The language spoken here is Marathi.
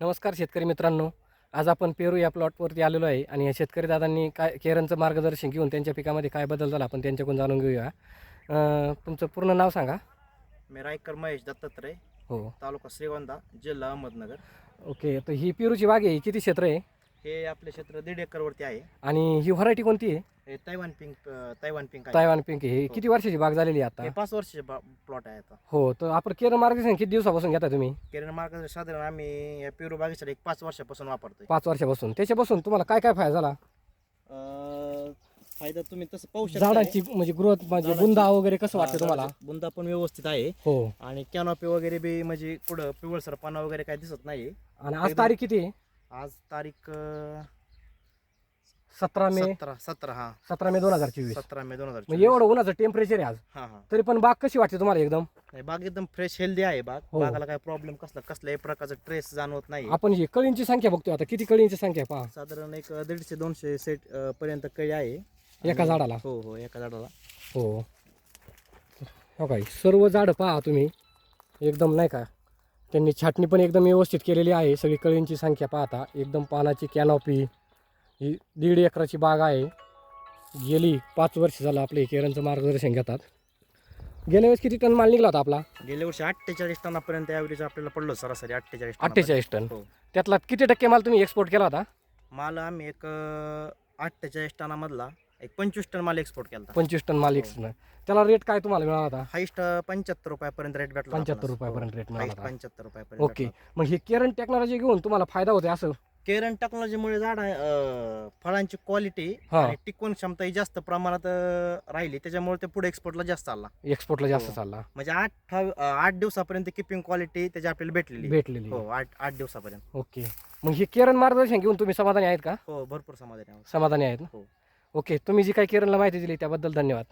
नमस्कार शेतकरी मित्रांनो. आज आपण पेरू या प्लॉटवरती आलेलो आहे आणि या शेतकरी दादांनी काय केरनचं मार्गदर्शन घेऊन त्यांच्या पिकामध्ये काय बदल झाला आपण त्यांच्याकडून जाणून घेऊया. अं, तुमचं पूर्ण नाव सांगा. मी रायकर महेश दत्तात्रय हो. तालुका श्रीगोंदा जिल्हा अहमदनगर. ओके तर ही पेरूची बाग आहे ही किती क्षेत्र आहे? हे आपले क्षेत्र दीड एकरवरती आहे. आणि ही व्हरायटी कोणती आहे? हे Taiwan pink um, Taiwan pink आहे. तायवान पिंक ही हो. किती वर्षाची बाग झालेली आहे हे आता पाच वर्षाचे प्लॉट आहे आता. हो तर आपण केरन मार्गदर्शन किती दिवसापासून घेता तुम्ही? केरळ मार्ग साधारण आम्ही या पेरू बागेसाठी एक पाच वर्षापासून वापरतोय. पाच वर्षापासून. त्याच्यापासून तुम्हाला काय काय फायदा झाला? अं, फायदा तुम्ही तसं पाहू शकता झाडाची म्हणजे ग्रोथ म्हणजे झाडाची- बुंदा वगैरे कसं वाटतं तुम्हाला? बुंदा पण व्यवस्थित आहे. हो. आणि कॅनॉपी वगैरे बी म्हणजे पुढं पिवळसर पाना वगैरे काय दिसत नाही आणि आज एकदम- तारीख किती आहे? आज तारीख अं, सतरा मे. सतरा सतरा हा. सतरा मे दोन हजार चोवीस. सतरा मे दोन हजार म्हणजे एवढं उन्हाचं टेम्परेचर आहे आज. हा हा. तरी पण बाग कशी वाटते तुम्हाला एकदम? नाही, बाग एकदम फ्रेश हेल्दी आहे बाग. हो. बागाला काय प्रॉब्लेम कसला कसल्याही प्रकारचा ट्रेस जाणवत नाही. आपण ही कळींची संख्या बघतोय आता. किती कळींची संख्या आहे पहा. साधारण एक दीडशे दोनशे सेट अं, पर्यंत कळी आहे. एका आणि- झाडाला? हो हो एका झाडाला. हो. हो काय सर्व झाडं पहा तुम्ही. एकदम नाही का? त्यांनी छाटणी पण एकदम व्यवस्थित केलेली आहे. सगळी कळींची संख्या पाहता एकदम पानाची कॅनॉपी ही दीड एकराची बाग आहे. गेली पाच वर्ष झालं आपले केरनचं मार्गदर्शन घेतात. गेल्या वेळेस किती टन माल निघला होता आपला? गेल्या वर्षी अठ्ठेचाळीस टनापर्यंत ॲव्हरेज आपल्याला पडलो सरासरी अठ्ठेचाळीस अठ्ठेचाळीस टन. हो. त्यातला किती टक्के माल तुम्ही एक्सपोर्ट केला होता? माल आम्ही एक अठ्ठेचाळीस टनामधला एक पंचवीस टन माल एक्सपोर्ट केला पंचवीस टन माल हो. एक्सपोर्ट त्याला रेट काय तुम्हाला मिळाला होता? हाईस्ट पंच्याहत्तर रुपयापर्यंत रेट भेटला पंच्याहत्तर रुपयापर्यंत रेट मिळाला हाईस्ट होता. पंच्याहत्तर रुपयापर्यंत ओके. मग हे केरन टेक्नॉलॉजी घेऊन तुम्हाला फायदा होते असं? केरन टेक्नॉलॉजीमुळे झाड फळांची क्वालिटी हा. आणि टिकवून क्षमता ही जास्त प्रमाणात अं, राहिली. त्याच्यामुळे ते पुढे एक्सपोर्टला जास्त आला एक्सपोर्टला जास्त हो. चालला. म्हणजे आठ आठ दिवसापर्यंत किपिंग क्वालिटी त्याची आपल्याला भेटलेली. भेटलेली. हो आठ आठ दिवसापर्यंत. ओके. मग हे केरन मार्गदर्शन घेऊन तुम्ही समाधानी आहेत का? हो भरपूर समाधानी समाधानी आहेत ना? हो. ओके. तुम्ही जी काही केरनला माहिती दिली त्याबद्दल धन्यवाद.